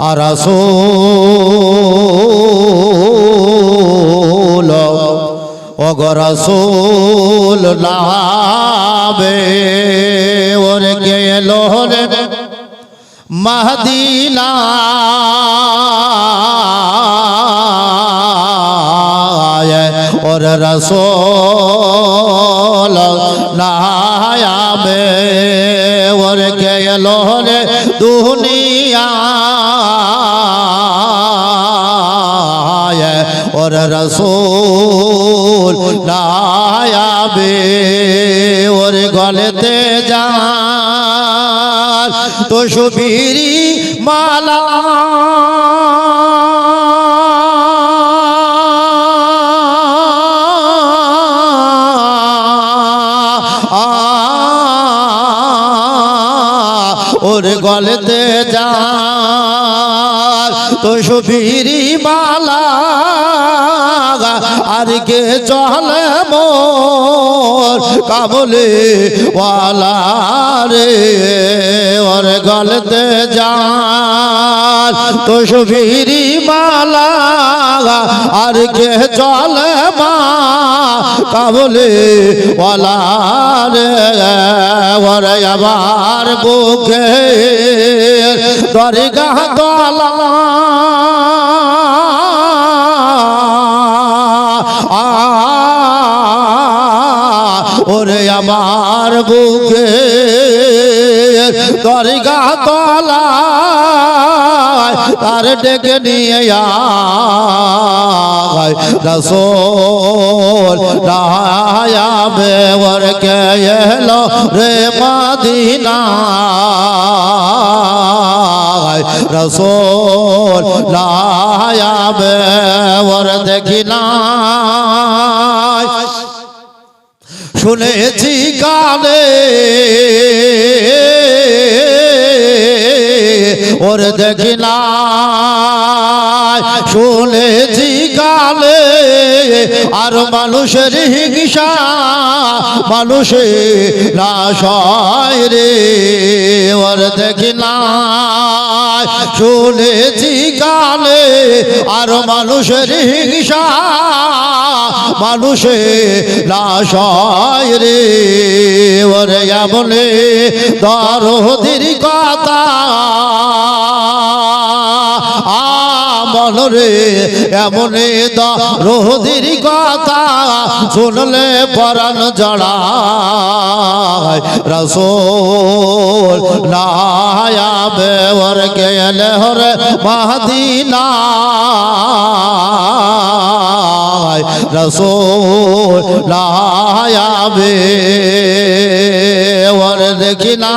আর অগরসুল নাবে ওর গেল রে মহদিনা और रसोल नहाया में और गलो रे दुनिया और रसूल नहाया बे और गलते जा तो सुबीरी माला ওর গলতে যা তো সুফিরি মালা, আর কে চলে মোর কাবলে রে? ওর গলতে যা তো সুফিরি মালা আর কে চলে মা? কাবলে আবার বুকে দরগাহ দলা ওরে আমার বুকে দরগাহ তলা তার ডেকে নিয়ে আয়। রসোল রায়া বেওর কে এলো রে মাদিনা রসোল রায়া বেওর দেখিনা শুনেছি কানে ওর দেখি না শুনেছি কালে আর মানুষের হিংসা মানুষে নাশ রে। ওর দেখি না শুনেছি কালে আর মানুষের হিংসা মানুষে নাশ রে। ওরে এমনে দরদির কথা রে এমন দরদির কথা শুনলে পরাণ জড়া রসোল নায়া বেওয়ার গেলে হরে মাদিনা। রসোল লায়া বে ওর দেখি না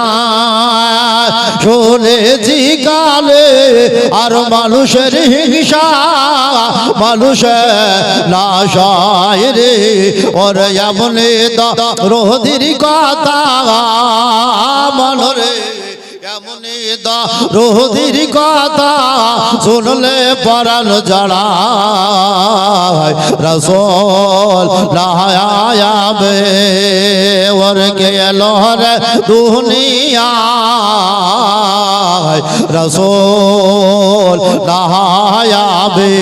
শুনেছি কালে আর মানুষের হিংসা মানুষের নাশায় রে। ওর এমনে রোদির কথা মনরে এমনি রোদির কথা শুনলে পরাণ জড়ায়। রসোল নায়াবে ওর গেল রে দুনিয়া রসোল নায়াবে